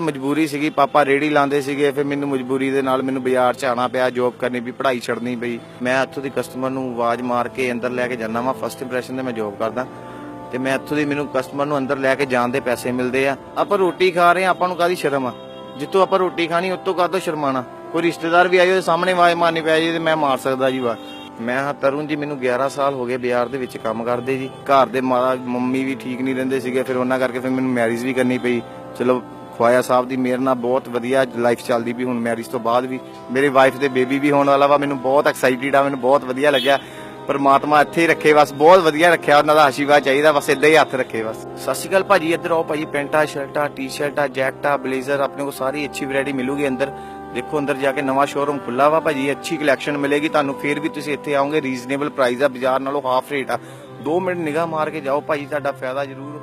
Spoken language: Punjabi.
ਮਜਬੂਰੀ ਸੀਗੀ, ਪਾਪਾ ਰੇੜੀ ਲਾਉਂਦੇ ਸੀਗੇ, ਫਿਰ ਮੈਨੂੰ ਮਜਬੂਰੀ ਦੇ ਨਾਲ ਮੈਨੂੰ ਬਾਜ਼ਾਰ 'ਚ ਆਣਾ ਪਿਆ ਜੌਬ ਕਰਨੀ ਵੀ ਪੜ੍ਹਾਈ ਛੱਡਣੀ ਪਈ। ਮੈਂ ਇੱਥੋਂ ਦੀ ਕਸਟਮਰ ਨੂੰ ਆਵਾਜ਼ ਮਾਰ ਕੇ ਅੰਦਰ ਲੈ ਕੇ ਜਾਂਦਾ ਵਾਂ ਫਸਟ ਇੰਪ੍ਰੈਸ਼ਨ ਤੇ ਮੈਂ ਜੌਬ ਕਰਦਾ। ਤੇ ਮੈਂ ਇੱਥੋਂ ਦੀ ਮੈਨੂੰ ਕਸਟਮਰ ਨੂੰ ਅੰਦਰ ਲੈ ਕੇ ਜਾਣ ਦੇ ਪੈਸੇ ਮਿਲਦੇ ਆ। ਆਪਾਂ ਰੋਟੀ ਖਾ ਰਹੇ ਆ ਆਪਾਂ ਨੂੰ ਕਾਦੀ ਸ਼ਰਮ ਆ? ਜਿੱਤੋਂ ਆਪਾਂ ਰੋਟੀ ਖਾਣੀ, ਉਤੋਂ ਕਾਹਤੋਂ ਸ਼ਰਮਾਣਾ ਕੋਈ ਰਿਸ਼ਤੇਦਾਰ ਵੀ ਆਏ, ਉਹਦੇ ਸਾਹਮਣੇ ਆਵਾਜ਼ ਮਾਰਨੀ ਪੈ ਜੇ ਤੇ ਮੈਂ ਮਾਰ ਸਕਦਾ ਜੀ ਵਾ ਮੈਂ ਹਾਂ ਤਰੁਣ ਜੀ, ਮੈਨੂੰ 11 ਸਾਲ ਹੋ ਗਏ ਬਾਜ਼ਾਰ ਦੇ ਵਿੱਚ ਕੰਮ ਕਰਦੇ ਜੀ। ਘਰ ਦੇ ਮਾਤਾ ਮੰਮੀ ਵੀ ਠੀਕ ਨਹੀਂ ਰਹਿੰਦੇ ਸੀਗੇ, ਫਿਰ ਉਹਨਾਂ ਕਰਕੇ ਫਿਰ ਮੈਨੂੰ ਮੈਰਿਜ ਵੀ ਕਰਨੀ ਪਈ। ਚਲੋ ਖਵਾਇਆ ਸਾਹਿਬ ਦੀ ਮੇਰੇ ਨਾਲ ਬਹੁਤ ਵਧੀਆ ਲਾਈਫ ਚੱਲਦੀ ਵੀ ਹੁਣ ਮੈਰਿਜ ਤੋਂ ਬਾਅਦ ਵੀ। ਮੇਰੀ ਵਾਈਫ ਦੇ ਬੇਬੀ ਵੀ ਹੋਣ ਵਾਲਾ ਵਾ, ਮੈਨੂੰ ਬਹੁਤ ਐਕਸਾਈਟਿਡ ਆ, ਮੈਨੂੰ ਬਹੁਤ ਵਧੀਆ ਲੱਗਿਆ। ਪਰਮਾਤਮਾ ਇੱਥੇ ਹੀ ਰੱਖੇ, ਬਸ ਬਹੁਤ ਵਧੀਆ ਰੱਖਿਆ, ਉਹਨਾਂ ਦਾ ਆਸ਼ੀਰਵਾਦ ਚਾਹੀਦਾ, ਬਸ ਇਦਾਂ ਹੀ ਹੱਥ ਰੱਖੇ, ਬਸ। ਸਤਿ ਸ਼੍ਰੀ ਅਕਾਲ ਭਾਜੀ, ਇੱਧਰ ਆਓ ਭਾਜੀ, ਪੈਂਟਾ, ਸ਼ਰਟਾਂ ਟੀ-ਸ਼ਰਟਾਂ ਜੈਕਟਾਂ ਬਲੇਜ਼ਰ ਆਪਣੇ ਕੋਲ ਸਾਰੀ ਅੱਛੀ ਵੈਰਾਈਟੀ ਮਿਲੂਗੀ ਅੰਦਰ। ਦੇਖੋ, ਅੰਦਰ ਜਾ ਕੇ ਨਵਾਂ ਸ਼ੋਰੂਮ ਖੁੱਲਾ ਵਾ ਭਾਜੀ, ਅੱਛੀ ਕਲੈਕਸ਼ਨ ਮਿਲੇਗੀ, ਤੁਹਾਨੂੰ ਫੇਰ ਵੀ ਤੁਸੀਂ ਇੱਥੇ ਆਓਗੇ ਰੀਜ਼ਨੇਬਲ ਪ੍ਰਾਈਸ ਆ, ਬਾਜ਼ਾਰ ਨਾਲੋਂ ਹਾਫ ਰੇਟ ਆ। 2 ਮਿੰਟ ਨਿਗਾਹ ਮਾਰ ਕੇ ਜਾਓ ਭਾਜੀ, ਤੁਹਾਡਾ ਫਾਇਦਾ ਜ਼ਰੂਰ